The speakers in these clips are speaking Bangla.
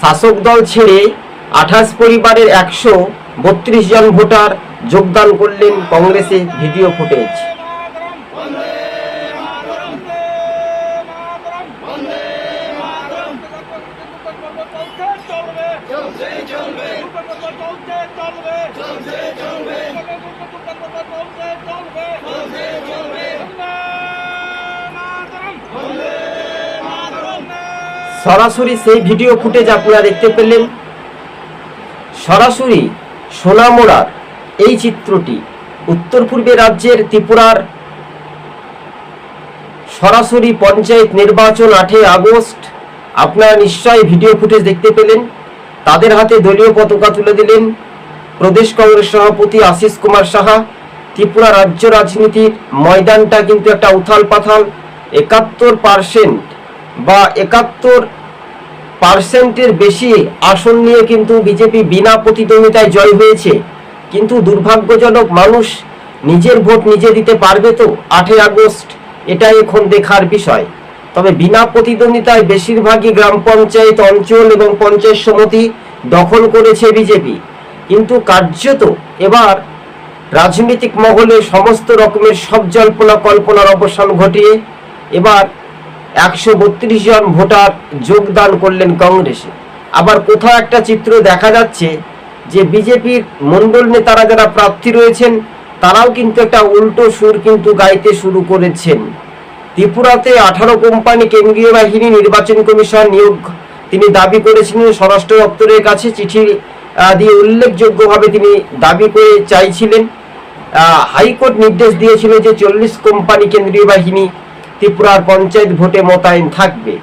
শাসক দল ছেড়ে আঠাশ পরিবারের একশো বত্রিশ জন ভোটার যোগদান করলেন কংগ্রেসে ভিডিও ফুটেজ। সরাসরি সেই ভিডিও ফুটেজ আপনারা দেখতে পেলেন। সরাসরি সোনামোড়ার এই চিত্রটি উত্তর পূর্বে রাজ্যের ত্রিপুরার সরাসরি পঞ্চায়েত নির্বাচন আটই আগস্ট। আপনারা নিশ্চয়ই ভিডিও ফুটেজ দেখতে পেলেন। তাদের হাতে দলীয় পতাকা তুলে দিলেন প্রদেশ কংগ্রেস সভাপতি আশিস কুমার সাহা। ত্রিপুরা রাজ্য রাজনীতির ময়দানটা কিন্তু একটা উথাল পাথাল একাত্তর পার্সেন্ট বা একাত্তর পার্সেন্টের বেশি আসন নিয়ে কিন্তু বিজেপি বিনা প্রতিদ্বন্দ্বিতায় জয় হয়েছে। কিন্তু দুর্ভাগ্যজনক মানুষ নিজের ভোট নিজে দিতে পারবে তো আটই আগস্ট, এটাই এখন দেখার বিষয়। তবে বিনা প্রতিদ্বন্দ্বিতায় বেশিরভাগই গ্রাম পঞ্চায়েত অঞ্চল এবং পঞ্চায়েত সমিতি দখল করেছে বিজেপি। কিন্তু কার্যত এবার রাজনৈতিক মহলে সমস্ত রকমের সব জল্পনা কল্পনার অবসান ঘটিয়ে এবার একশো বত্রিশ জন ভোটার যোগদান করলেন কংগ্রেসে। আবার কোথাও একটা চিত্র দেখা যাচ্ছে যে বিজেপির মণ্ডল নেতারা যারা প্রার্থী রয়েছেন, তারাও কিন্তু একটা উল্টো সুর কিন্তু গাইতে শুরু করেছেন। ত্রিপুরাতে আঠারো কোম্পানি কেন্দ্রীয় বাহিনী নির্বাচন কমিশন নিয়োগ তিনি দাবি করেছিলেন স্বরাষ্ট্র দপ্তরের কাছে। চিঠি দিয়ে উল্লেখযোগ্যভাবে তিনি দাবি করে চাইছিলেন। হাইকোর্ট নির্দেশ দিয়েছিল যে চল্লিশ কোম্পানি কেন্দ্রীয় বাহিনী ত্রিপুরার পঞ্চায়েত ভোটে মোতায়েন থাকবে।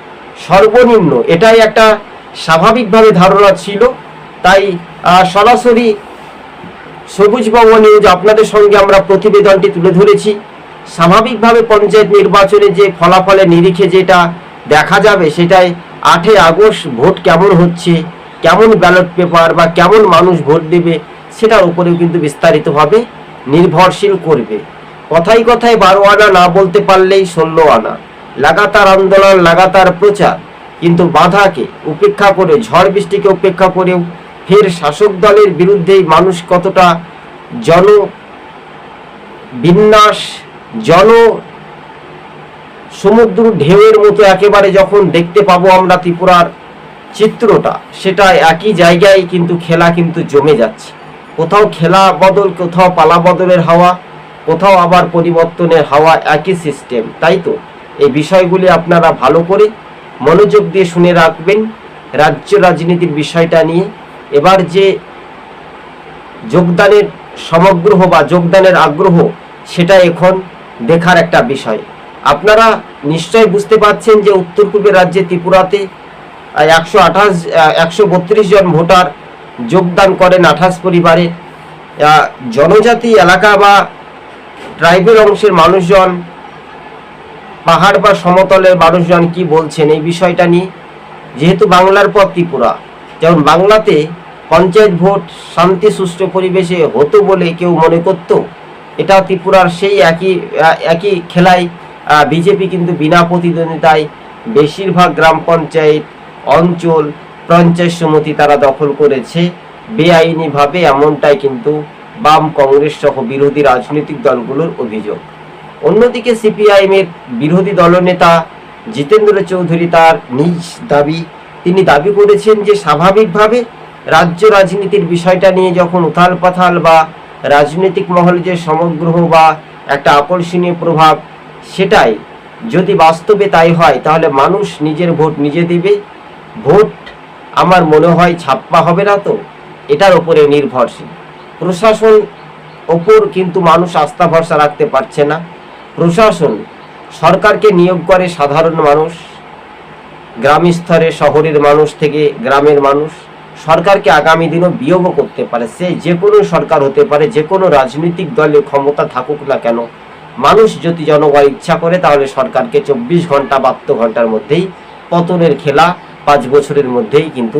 সর্বনিম্ন, এটাই একটা স্বাভাবিকভাবে ধারণা ছিল। তাই সরাসরি সবুজ সবুজবঙ্গ নিউজ আপনাদের সঙ্গে আমরা প্রতিবেদনটি তুলে ধরেছি। স্বাভাবিকভাবে পঞ্চায়েত নির্বাচনে যে ফলাফলের নিরিখে যেটা দেখা যাবে, সেটাই আটই আগস্ট ভোট কেমন হচ্ছে, কেমন ব্যালট পেপার বা কেমন মানুষ ভোট দেবে, সেটার উপরেও কিন্তু বিস্তারিতভাবে নির্ভরশীল করবে। কথাই কথায় বারো আনা না বলতে পারলেই ষোলো আনা লাগাতার আন্দোলন, লাগাতার প্রচার। কিন্তু বাধাকে উপেক্ষা করে, ঝড় বৃষ্টিকে উপেক্ষা করেও ফের শাসক দলের বিরুদ্ধেই মানুষ কতটা জন বিন্যাস, জন সমুদ্র ঢেউয়ের মতো একেবারে যখন দেখতে পাবো আমরা ত্রিপুরার চিত্রটা, সেটা একই জায়গায় কিন্তু খেলা কিন্তু জমে যাচ্ছে। কোথাও খেলা বদল, কোথাও পালা বদলের হাওয়া কোথাও আবার পরিবর্তনের হাওয়া একই সিস্টেম তাই তো? এই বিষয়গুলি আপনারা ভালো করে মনোযোগ দিয়ে শুনে রাখবেন, রাজ্য রাজনীতির বিষয়টা নিয়ে। এবার যে যোগদানের সমগ্রহ বা যোগদানের আগ্রহ, সেটা এখন দেখার একটা বিষয়। আপনারা নিশ্চয় বুঝতে পারছেন যে উত্তর পূর্বের রাজ্যে ত্রিপুরাতে একশো আঠাশ একশো বত্রিশ জন ভোটার যোগদান করেন আঠাশ পরিবারে। জনজাতি, এলাকা বা ট্রাইবেল অংশের মানুষজন, পাহাড় বা সমতলের মানুষজন কি বলছেন এই বিষয়টা নিয়ে? যেহেতু বাংলার পর ত্রিপুরা, যেমন বাংলাতে পঞ্চায়েত ভোট শান্তি, সুষ্ঠু পরিবেশে হতো বলে কেউ মনে করত এটা ত্রিপুরার সেই একই একই খেলায় বিজেপি কিন্তু বিনা প্রতিদ্বন্দ্বিতায় বেশিরভাগ গ্রাম পঞ্চায়েত অঞ্চল পঞ্চায়েত সমিতি তারা দখল করেছে। বেআইনিভাবে এমনটাই কিন্তু বাম কংগ্রেস সহ বিরোধী রাজনৈতিক দলগুলোর অভিযোগ। অন্যদিকে সিপিআইএম এর বিরোধী দলনেতা জিতেন্দ্র চৌধুরী তার নিজ দাবি, তিনি দাবি করেছেন যে স্বাভাবিকভাবে রাজ্য রাজনীতির বিষয়টা নিয়ে যখন উথাল পাথাল বা রাজনৈতিক মহলে যে সমগ্র বা একটা আকর্ষণীয় প্রভাব, সেটাই যদি বাস্তবে তাই হয়, তাহলে মানুষ নিজের ভোট নিজে দিবে। ভোট আমার মনে হয় ছাপ্পা হবে না তো, এটার উপরে নির্ভরশীল। প্রশাসন ওপর কিন্তু মানুষ আস্থা ভরসা রাখতে পারছে না। প্রশাসন সরকারকে নিয়োগ করে সাধারণ মানুষ, গ্রাম স্তরে, শহরের মানুষ থেকে গ্রামের মানুষ। সরকারকে আগামী দিনও বিয়োগও করতে পারে। সে যে কোনো সরকার হতে পারে, যে কোনো রাজনৈতিক দলে ক্ষমতা থাকুক না কেন। মানুষ যদি জনগণ ইচ্ছা করে, তাহলে সরকারকে চব্বিশ ঘণ্টা বাহাত্তর ঘণ্টার মধ্যেই পতনের খেলা পাঁচ বছরের মধ্যেই কিন্তু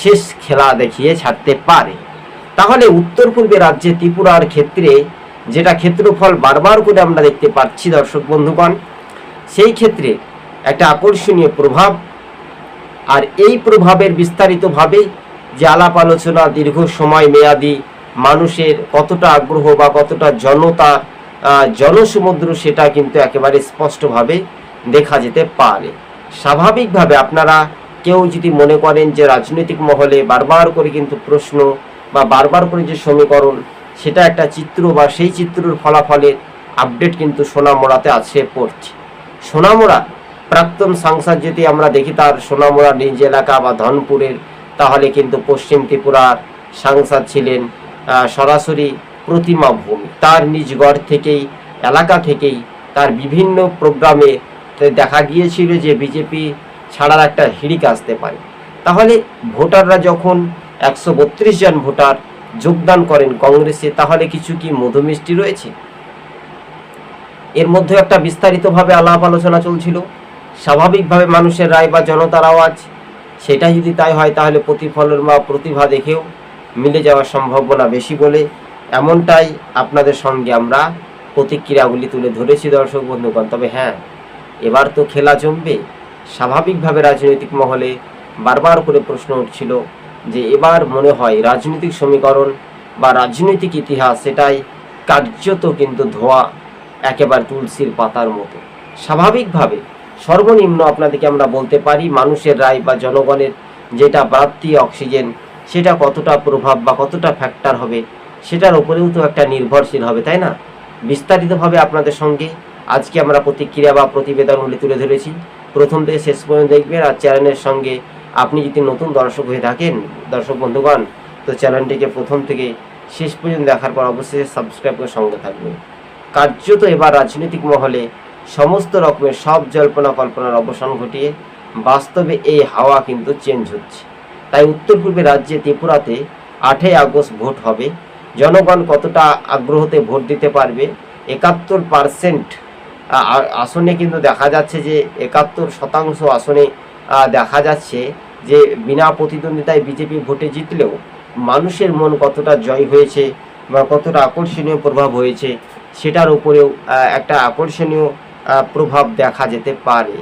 শেষ খেলা দেখিয়ে ছাড়তে পারে। তাহলে উত্তর পূর্বে রাজ্যে ত্রিপুরার ক্ষেত্রে যেটা ক্ষেত্রফল বারবার করে আমরা দেখতে পাচ্ছি দর্শক বন্ধুগণ, সেই ক্ষেত্রে একটা আকর্ষণীয় প্রভাব আর এই প্রভাবের বিস্তারিতভাবে যে আলাপ আলোচনা দীর্ঘ সময় মেয়াদি মানুষের কতটা আগ্রহ বা কতটা জনতা জনসমুদ্র সেটা কিন্তু একেবারে স্পষ্টভাবে দেখা যেতে পারে। স্বাভাবিকভাবে আপনারা কেউ যদি মনে করেন যে রাজনৈতিক মহলে বারবার করে কিন্তু প্রশ্ন বা বারবার করে যে সমীকরণ, সেটা একটা চিত্র বা সেই চিত্রের ফলাফলের আপডেট কিন্তু সোনামোড়াতে আছে পড়ছে। সোনামোড়া, প্রাক্তন সাংসদ যদি আমরা দেখি তার সোনামুড়া নিজ এলাকা বা ধনপুরের, তাহলে কিন্তু পশ্চিম ত্রিপুরার সাংসদ ছিলেন সরাসরি প্রতিমা ভূমি। তার নিজ গড় থেকেই, এলাকা থেকেই তার বিভিন্ন প্রোগ্রামে দেখা গিয়েছিল যে বিজেপি ছাড়ার একটা হিড়িক আসতে পারে। তাহলে ভোটাররা যখন একশো বত্রিশ জন ভোটার যোগদান করেন কংগ্রেসে, তাহলে কিছু কি মধুমিষ্টি রয়েছে? এর মধ্যে একটা বিস্তারিতভাবে আলাপ আলোচনা চলছিল। স্বাভাবিকভাবে মানুষের রায় বা জনতার আওয়াজ, সেটা যদি তাই হয়, তাহলে প্রতিফলন বা প্রতিভা দেখেও মিলে যাওয়ার সম্ভাবনা বেশি বলে এমনটাই আপনাদের সঙ্গে আমরা প্রতিক্রিয়াগুলি তুলে ধরেছি দর্শক বন্ধুগণ। তবে হ্যাঁ এবার তো খেলা জমবে। স্বাভাবিকভাবে রাজনৈতিক মহলে বারবার করে প্রশ্ন উঠছিল যে এবার মনে হয় রাজনৈতিক সমীকরণ বা রাজনৈতিক ইতিহাস সেটাই কার্যত কিন্তু ধোয়া একেবারে তুলসীর পাতার মতো। স্বাভাবিকভাবে সর্বনিম্ন আপনাদেরকে আমরা বলতে পারি মানুষের রায় বা জনগণের যেটা বাড়তি অক্সিজেন সেটা কতটা প্রভাব বা কতটা ফ্যাক্টর হবে সেটার উপরেও তো একটা নির্ভরশীল হবে, তাই না? বিস্তারিতভাবে আপনাদের সঙ্গে আজকে আমরা প্রতিক্রিয়া বা প্রতিবেদনগুলি তুলে ধরেছি। প্রথম থেকে শেষ পর্যন্ত দেখবেন আর চ্যানেলের সঙ্গে আপনি যদি নতুন দর্শক হয়ে থাকেন, দর্শক বন্ধুগণ, তো চ্যানেলটিকে প্রথম থেকে শেষ পর্যন্ত দেখার পর অবশ্যই সাবস্ক্রাইব করে সঙ্গে থাকবে কার্যত এবার রাজনৈতিক মহলে সমস্ত রকমের সব জল্পনা কল্পনার অবসান ঘটিয়ে বাস্তবে এই হাওয়া কিন্তু চেঞ্জ হচ্ছে। তাই উত্তর পূর্বে রাজ্যে ত্রিপুরাতে আটই আগস্ট ভোট হবে। জনগণ কতটা আগ্রহতে ভোট দিতে পারবে? একাত্তর পার্সেন্ট আসনে কিন্তু দেখা যাচ্ছে যে একাত্তর শতাংশ আসনে দেখা যাচ্ছে যে বিনা প্রতিদ্বন্দ্বিতায় বিজেপি ভোটে জিতলেও মানুষের মন কতটা জয় হয়েছে বা কতটা আকর্ষণীয় প্রভাব হয়েছে সেটার উপরেও একটা আকর্ষণীয় প্রভাব দেখা যেতে পারে।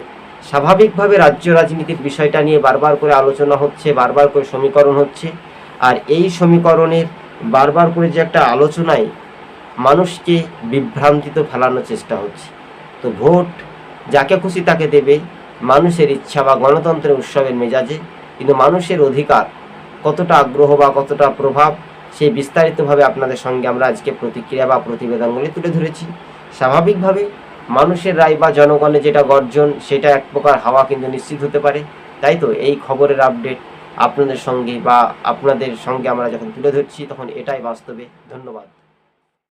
স্বাভাবিকভাবে রাজ্য রাজনীতির বিষয়টা নিয়ে বারবার করে আলোচনা হচ্ছে, বারবার করে সমীকরণ হচ্ছে। আর এই সমীকরণের বারবার করে যে একটা আলোচনায় মানুষকে বিভ্রান্তিতে ফেলানোর চেষ্টা হচ্ছে। তো ভোট যাকে খুশি তাকে দেবে মানুষের ইচ্ছা বা গণতন্ত্রের উৎসবের মেজাজে, কিন্তু মানুষের অধিকার কতটা আগ্রহ বা কতটা প্রভাব, সেই বিস্তারিতভাবে আপনাদের সঙ্গে আমরা আজকে প্রতিক্রিয়া বা প্রতিবেদনগুলি তুলে ধরেছি। স্বাভাবিকভাবে মানুষের রায় বা জনগণের যেটা গর্জন, সেটা এক প্রকার হাওয়া কিন্তু নিশ্চিত হতে পারে। তাই তো? এই খবরের আপডেট আপনাদের সঙ্গে বা আপনাদের সঙ্গে আমরা যখন তুলে ধরছি, তখন এটাই বাস্তবে। ধন্যবাদ।